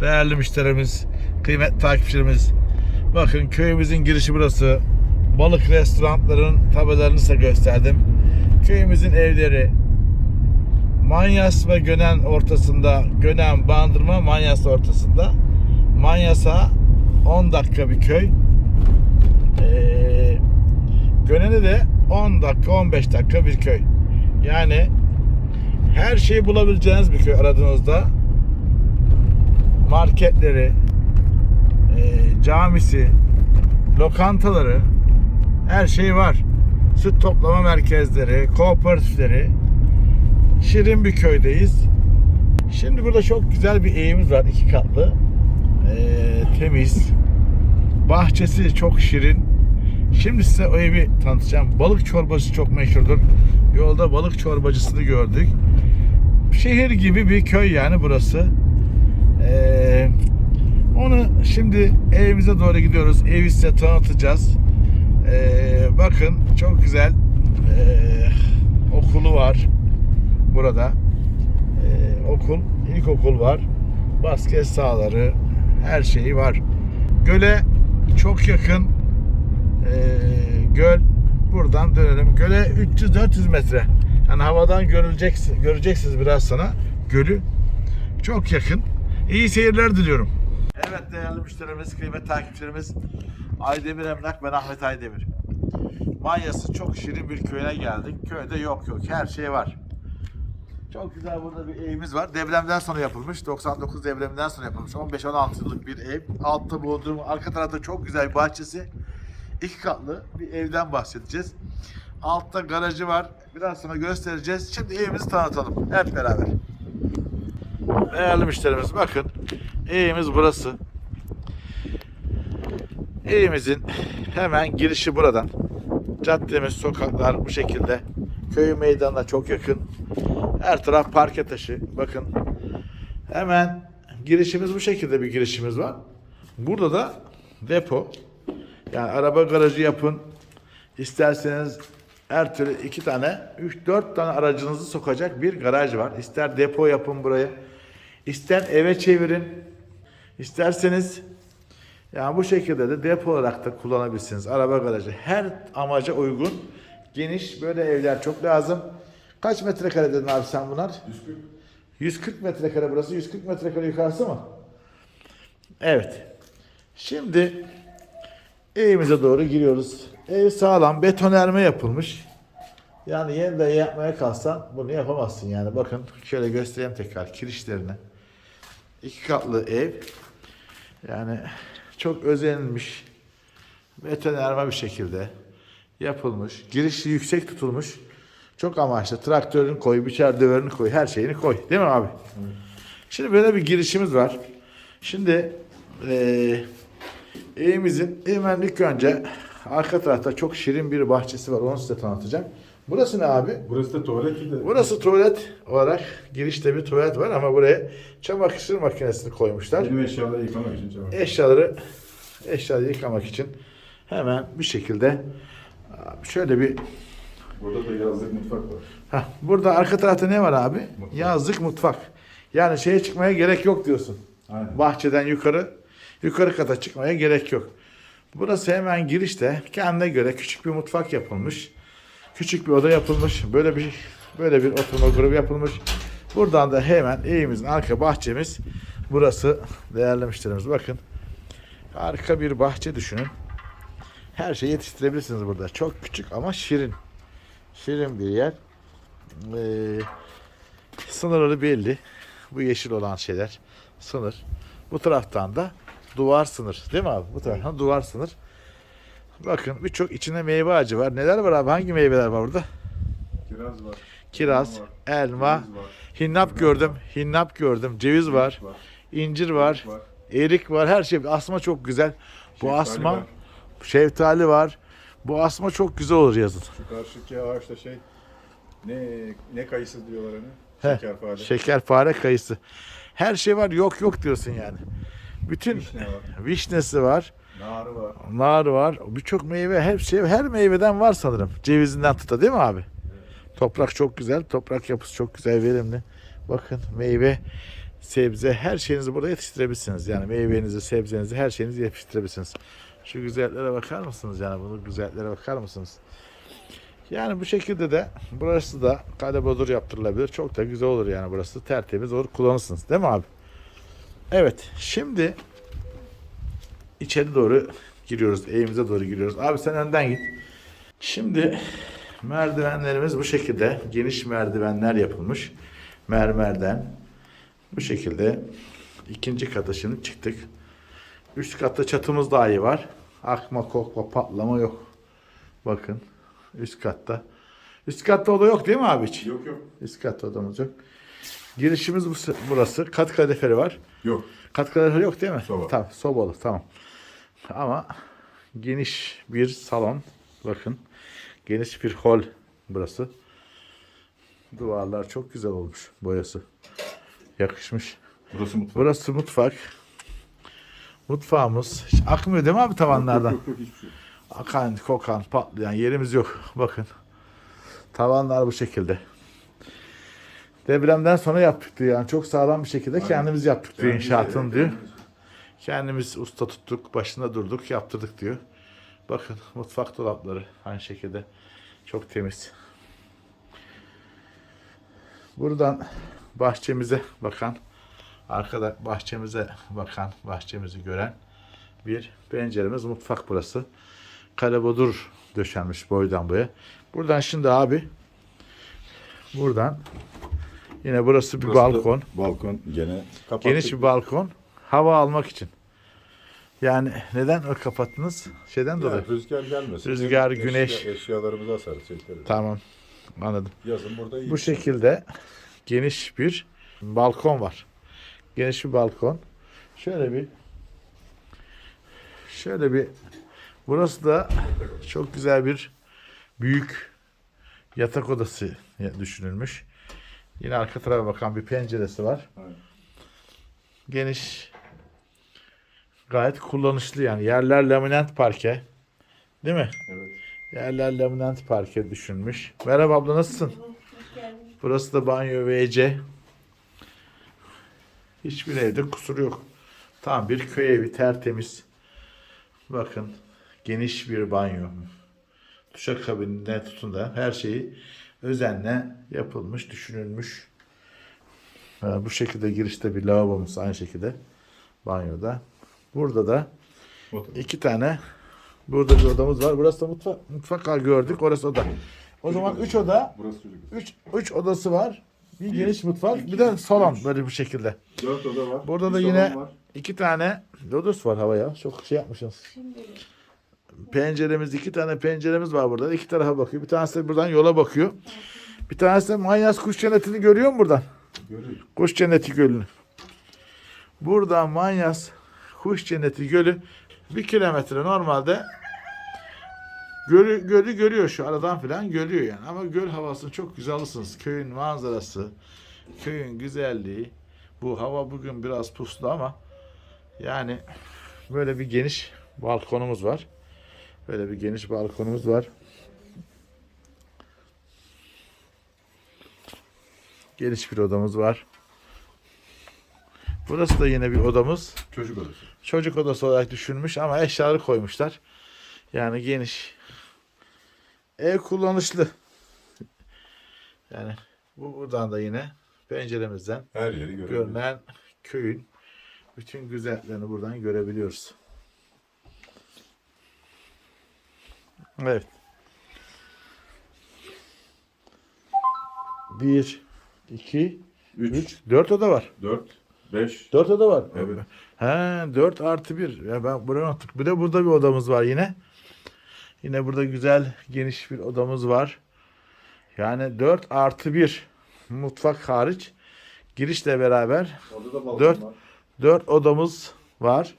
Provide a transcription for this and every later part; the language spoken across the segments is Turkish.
Değerli müşterimiz, kıymetli takipçilerimiz. Bakın köyümüzün girişi burası. Balık restoranların tabelalarını size gösterdim. Köyümüzün evleri. Manyas ve Gönen ortasında, Gönen, Bandırma, Manyas ortasında. Manyas'a 10 dakika bir köy. Ee, Gönen'e de 10 dakika, 15 dakika bir köy. Yani her şeyi bulabileceğiniz bir köy aradığınızda marketleri, e, camisi, lokantaları, her şey var. Süt toplama merkezleri, kooperatifleri. Şirin bir köydeyiz. Şimdi burada çok güzel bir evimiz var. iki katlı. E, temiz. Bahçesi çok şirin. Şimdi size o evi tanıtacağım. Balık çorbası çok meşhurdur. Yolda balık çorbacısını gördük. Şehir gibi bir köy yani burası. Ee, onu şimdi evimize doğru gidiyoruz. Evi size tanıtacağız. Ee, bakın çok güzel ee, okulu var burada. Ee, okul, ilkokul var. Basket sahaları, her şeyi var. Göle çok yakın. Ee, göl buradan dönelim. Göle 300-400 metre. Yani havadan görülecek, göreceksiniz biraz sonra gölü. Çok yakın. İyi seyirler diliyorum. Evet değerli müşterimiz, kıymetli takipçilerimiz. Aydemir Emlak, ben Ahmet Aydemir. Manyası çok şirin bir köyüne geldik. Köyde yok yok, her şey var. Çok güzel burada bir evimiz var. Depremden sonra yapılmış. 99 depreminden sonra yapılmış. 15-16 yıllık bir ev. Altta bodrum, arka tarafta çok güzel bir bahçesi. İki katlı bir evden bahsedeceğiz. Altta garajı var. Biraz sonra göstereceğiz. Şimdi evimizi tanıtalım. Hep beraber. Değerli müşterimiz bakın. Evimiz burası. Evimizin hemen girişi buradan. Caddemiz, sokaklar bu şekilde. Köy meydanına çok yakın. Her taraf parke taşı. Bakın. Hemen girişimiz bu şekilde bir girişimiz var. Burada da depo. Yani araba garajı yapın. İsterseniz her türlü iki tane, üç, dört tane aracınızı sokacak bir garaj var. İster depo yapın buraya. İster eve çevirin. İsterseniz yani bu şekilde de depo olarak da kullanabilirsiniz. Araba garajı. Her amaca uygun. Geniş böyle evler çok lazım. Kaç metrekare dedin abi sen bunlar? 140. 140 metrekare burası. 140 metrekare yukarısı mı? Evet. Şimdi evimize doğru giriyoruz. Ev sağlam. Betonerme yapılmış. Yani yeniden yapmaya kalksan bunu yapamazsın yani. Bakın şöyle göstereyim tekrar kirişlerini. İki katlı ev. Yani çok özenilmiş. Betonerme bir şekilde yapılmış. Girişi yüksek tutulmuş. Çok amaçlı. Traktörünü koy, biçer döverini koy, her şeyini koy. Değil mi abi? Şimdi böyle bir girişimiz var. Şimdi eee evimizin hemen ilk önce arka tarafta çok şirin bir bahçesi var. Onu size tanıtacağım. Burası ne abi? Burası da tuvalet de. Burası tuvalet olarak girişte bir tuvalet var ama buraya çamaşır makinesini koymuşlar. Benim eşyaları yıkamak için çabuk. Eşyaları eşyaları yıkamak için hemen bir şekilde şöyle bir Burada da yazlık mutfak var. Heh, burada arka tarafta ne var abi? Mutfak. Yazlık mutfak. Yani şeye çıkmaya gerek yok diyorsun. Aynen. Bahçeden yukarı yukarı kata çıkmaya gerek yok. Burası hemen girişte kendine göre küçük bir mutfak yapılmış. Küçük bir oda yapılmış. Böyle bir böyle bir oturma grubu yapılmış. Buradan da hemen evimizin arka bahçemiz burası değerli müşterimiz. Bakın harika bir bahçe düşünün. Her şeyi yetiştirebilirsiniz burada. Çok küçük ama şirin. Şirin bir yer. Ee, sınırları belli. Bu yeşil olan şeyler sınır. Bu taraftan da duvar sınır. Değil mi abi? Bu taraftan duvar sınır. Bakın birçok içinde meyve ağacı var. Neler var abi? Hangi meyveler var burada? Kiraz var. Kiraz, Elma var, elma, ceviz var, hinnap gördüm. Hinnap gördüm. Ceviz var. var, incir var. var. Erik var. Her şey. Asma çok güzel. Bu Şeftali asma var. şeftali var. Bu asma çok güzel olur yazın. Şu karşıdaki ağaçta şey ne ne kayısı diyorlar hani? Şekerpare. Şekerpare kayısı. Her şey var. Yok yok diyorsun yani. Bütün Vişne var. vişnesi var. Narı var. Nar var. Birçok meyve her şey her meyveden var sanırım. Cevizinden tuta değil mi abi? Toprak çok güzel. Toprak yapısı çok güzel, verimli. Bakın meyve sebze her şeyinizi burada yetiştirebilirsiniz. Yani meyvenizi, sebzenizi her şeyinizi yetiştirebilirsiniz. Şu güzelliklere bakar mısınız? Yani bunu güzelliklere bakar mısınız? Yani bu şekilde de burası da kale bodur yaptırılabilir. Çok da güzel olur yani burası. Tertemiz olur kullanırsınız. Değil mi abi? Evet. Şimdi içeri doğru giriyoruz. Evimize doğru giriyoruz. Abi sen önden git. Şimdi merdivenlerimiz bu şekilde. Geniş merdivenler yapılmış. Mermerden. Bu şekilde ikinci kata şimdi çıktık. Üst katta çatımız dahi var. Akma, kokma, patlama yok. Bakın üst katta. Üst katta oda yok değil mi abi hiç? Yok yok. Üst katta odamız yok. Girişimiz bu- burası. Kat kadeferi var. Yok. Kat kadeferi yok değil mi? Soba. Tamam, sobalı tamam. Ama geniş bir salon. Bakın. Geniş bir hol burası. Duvarlar çok güzel olmuş boyası. Yakışmış. Burası mutfak. Burası mutfak. Mutfağımız. Hiç akmıyor değil mi abi tavanlardan? Yok yok şey. yok. Akan, kokan, patlayan yerimiz yok. Bakın. Tavanlar bu şekilde. Depremden sonra yaptık diyor. Yani çok sağlam bir şekilde kendimiz yaptık diyor evet, diyor. Kendimiz. Usta tuttuk, başında durduk, yaptırdık diyor. Bakın mutfak dolapları aynı şekilde çok temiz. Buradan bahçemize bakan, arkada bahçemize bakan, bahçemizi gören bir penceremiz mutfak burası. Kalebodur döşenmiş boydan boya. Buradan şimdi abi buradan yine burası bir Burası balkon. Balkon gene kapattık. Geniş bir balkon. Hava almak için. Yani neden öyle kapattınız? Şeyden Ya, dolayı. rüzgar gelmesin. Rüzgar, Eşya- güneş. eşyalarımızı asarız. Çekeriz. Tamam. Anladım. Yazın burada iyi. Bu şekilde geniş bir balkon var. Geniş bir balkon. Şöyle bir şöyle bir burası da çok güzel bir büyük yatak odası düşünülmüş. Yine arka tarafa bakan bir penceresi var. Geniş gayet kullanışlı yani yerler laminant parke. Değil mi? Evet. Yerler laminant parke düşünmüş. Merhaba abla nasılsın? Burası da banyo WC. Hiçbir evde kusur yok. Tam bir köy evi tertemiz. Bakın geniş bir banyo. Duşakabininden tutun da her şeyi özenle yapılmış, düşünülmüş. Ha, bu şekilde girişte bir lavabomuz aynı şekilde banyoda. Burada da. İki tane burada bir odamız var. Burası da mutfak. Mutfak gördük. Orası oda. O zaman üç oda, Burası üç, üç odası var. Bir geniş mutfak, bir de salon üç. böyle bu şekilde. Dört oda var. Burada bir da yine var. iki tane lodos var havaya. Çok şey yapmışsınız. Penceremiz, iki tane penceremiz var burada. İki tarafa bakıyor. Bir tanesi de buradan yola bakıyor. Bir tanesi de Manyas Kuş Cenneti'ni görüyor mu buradan? Görüyor. Kuş Cenneti Gölü'nü. Buradan Manyas Kuş Cenneti Gölü bir kilometre normalde gölü, gölü görüyor şu aradan filan görüyor yani. Ama göl havasını çok güzel alırsınız. Köyün manzarası, köyün güzelliği. Bu hava bugün biraz puslu ama yani böyle bir geniş balkonumuz var. Böyle bir geniş balkonumuz var. Geniş bir odamız var. Burası da yine bir odamız. Çocuk odası. Çocuk odası olarak düşünmüş ama eşyaları koymuşlar. Yani geniş. Ev kullanışlı. Yani bu buradan da yine penceremizden Her yeri görünen köyün bütün güzelliklerini buradan görebiliyoruz. Evet. Bir, iki, Üç, üç, dört oda var. dört, beş. Dört oda var. Evet. He, 4 artı 1. Ya ben buraya unuttuk. Bir de burada bir odamız var yine. Yine burada güzel geniş bir odamız var. Yani 4 artı 1 mutfak hariç girişle beraber Orada da balkon Dört. var. 4 odamız var.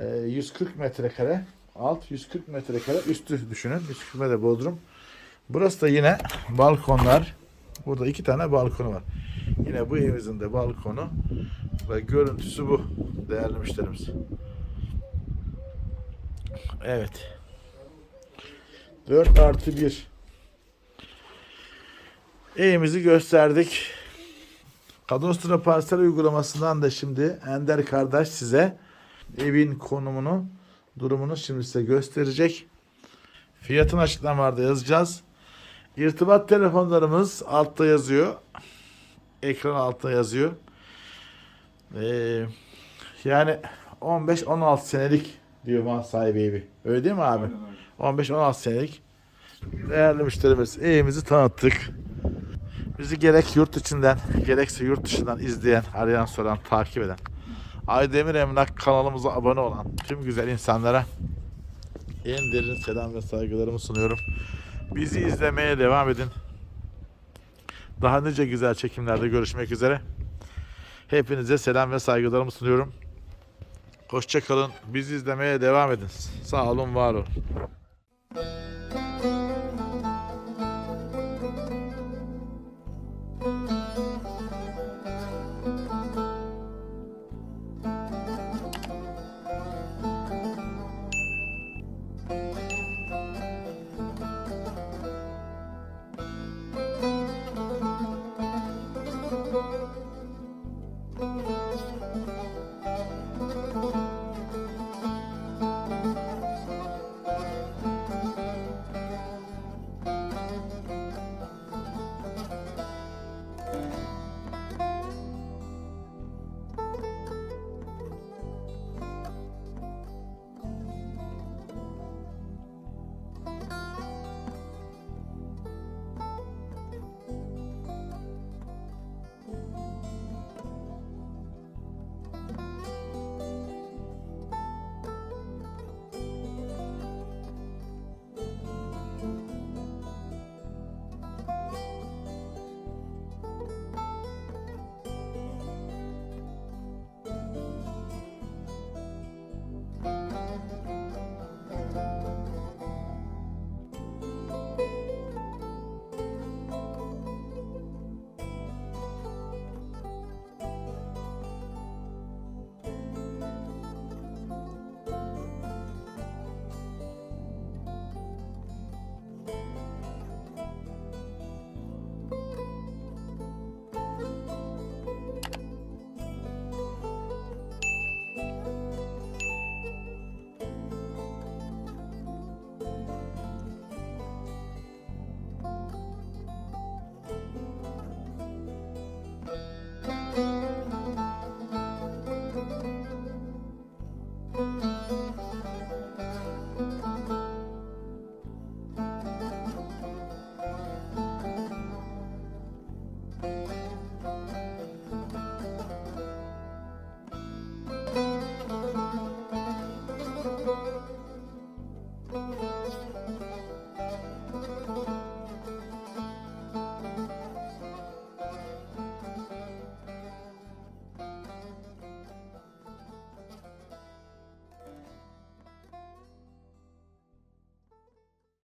Ee, 140 metrekare. Alt 140 metrekare. Üstü düşünün. 140 metre bodrum. Burası da yine balkonlar. Burada iki tane balkonu var. Yine bu evimizin de balkonu ve görüntüsü bu değerli müşterimiz. Evet. 4 artı 1 evimizi gösterdik. Kadastro parsel uygulamasından da şimdi Ender kardeş size evin konumunu, durumunu şimdi size gösterecek. Fiyatın açıklamalarda yazacağız. İrtibat telefonlarımız altta yazıyor. Ekran altta yazıyor. Ee, yani 15-16 senelik diyor mal sahibi evi. Öyle değil mi abi? 15-16 senelik. Değerli müşterimiz evimizi tanıttık. Bizi gerek yurt içinden gerekse yurt dışından izleyen, arayan, soran, takip eden, Aydemir Emlak kanalımıza abone olan tüm güzel insanlara en derin selam ve saygılarımı sunuyorum. Bizi izlemeye devam edin. Daha nice güzel çekimlerde görüşmek üzere. Hepinize selam ve saygılarımı sunuyorum. Hoşçakalın. Bizi izlemeye devam edin. Sağ olun, var olun.